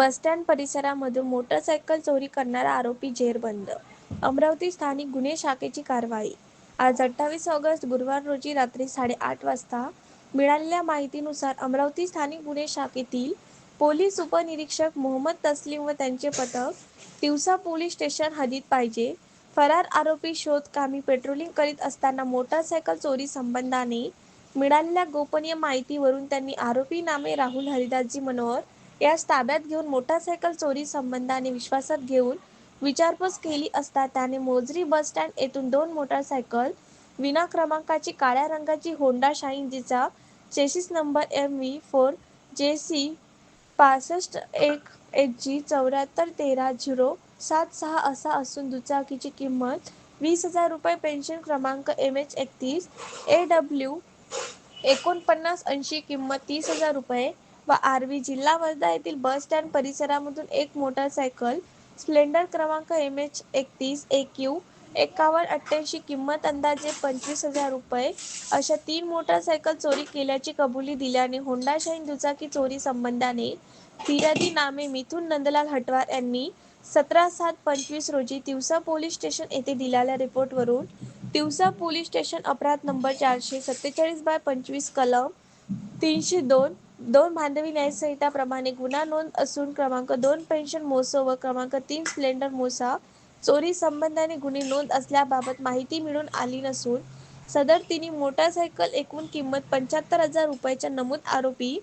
Bus stand परिसरामधून motorcycle चोरी करणारा आरोपी जेरबंद. अमरावती स्थानिक गुन्हे शाखेची कारवाई आज अठ्ठावीस ऑगस्ट गुरुवार रोजी रात्री साडेआठ वाजता मिळालेल्या माहितीनुसार अमरावती स्थानिक गुन्हे शाखेतील पोलीस उपनिरीक्षक मोहम्मद तस्लीम व त्यांचे पथक तिवसा पोलीस स्टेशन हद्दीत पाहिजे फरार आरोपी शोध कामी पेट्रोलिंग करीत असताना मोटारसायकल चोरी संबंधाने मिळालेल्या गोपनीय माहितीवरून त्यांनी आरोपी नामे राहुल हरिदासजी मनोहर यास ताब्यात घेऊन मोटारसायकल चोरी संबंधाने विश्वासात घेऊन विचारपूस केली असता त्याने मोजरी बस स्टँड येथून दोन मोटारसायकल विना क्रमांकाची काळ्या रंगाची होंडा शाईन जिचा chassis number M V four J C पासष्ट एक एच जी चौऱ्याहत्तर तेरा झिरो सात सहा असा असून दुचाकीची किंमत वीस हजार रुपये पेन्शन क्रमांक एम एच एकतीस ए डब्ल्यू एकोणपन्नास ऐंशी किंमत तीस हजार रुपये व आर्वी जिल्हा वर्धा येथील बस स्टँड परिसरामधून एक मोटारसायकल स्प्लेंडर क्रमांक एम एच एकतीस ए क्यू एकावन्न अठ्ठ्याऐंशी किंमत अंदाजे पंचवीस हजार रुपये अशा तीन मोटारसायकल चोरी केल्याची कबुली दिल्याने होंडा शाईन दुचाकी चोरी संबंधाने फिर्यादी नामे मिथुन नंदलाल हटवार यांनी सतरा सात पंचवीस रोजी तिवसा पोलीस स्टेशन येथे दिलेल्या रिपोर्टवरून तिवसा पोलीस स्टेशन अपराध नंबर चारशे सत्तेचाळीस बाय पंचवीस कलम तीनशे दोन दोन मानवी न्यायसंहिताप्रमाणे गुन्हा नोंद असून क्रमांक दोन पेन्शन मोसो व क्रमांक तीन स्प्लेंडर मोसा चोरी संबंधाने गुन्हे नोंद असल्याबाबत माहिती मिळून आली नसून सदर तिने मोटारसायकल एकूण किंमत पंच्याहत्तर हजार रुपयाच्या नमूद आरोपी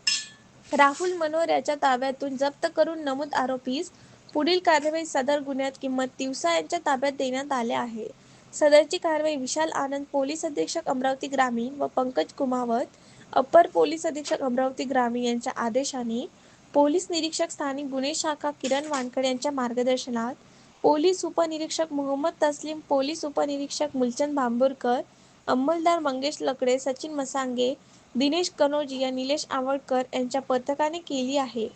राहुल मनोहर याच्या ताब्यातून जप्त करून नमूद आरोपीस पुढील कारवाई सदर गुन्ह्यात किंमत तिवसा यांच्या ताब्यात देण्यात आले आहे. सदरची कारवाई विशाल आनंद पोलीस अधीक्षक अमरावती ग्रामीण व पंकज कुमावत अप्पर पोलीस अधीक्षक अमरावती ग्रामीण यांच्या आदेशाने पोलीस निरीक्षक स्थानिक गुन्हे शाखा किरण वानखडे यांच्या मार्गदर्शनात पोलीस उपनिरीक्षक मोहम्मद तस्लीम पोलीस उपनिरीक्षक मुलचंद भांबुरकर अंमलदार मंगेश लकडे सचिन मसांगे दिनेश कनोजिया निलेश आवडकर यांच्या पथकाने केली आहे.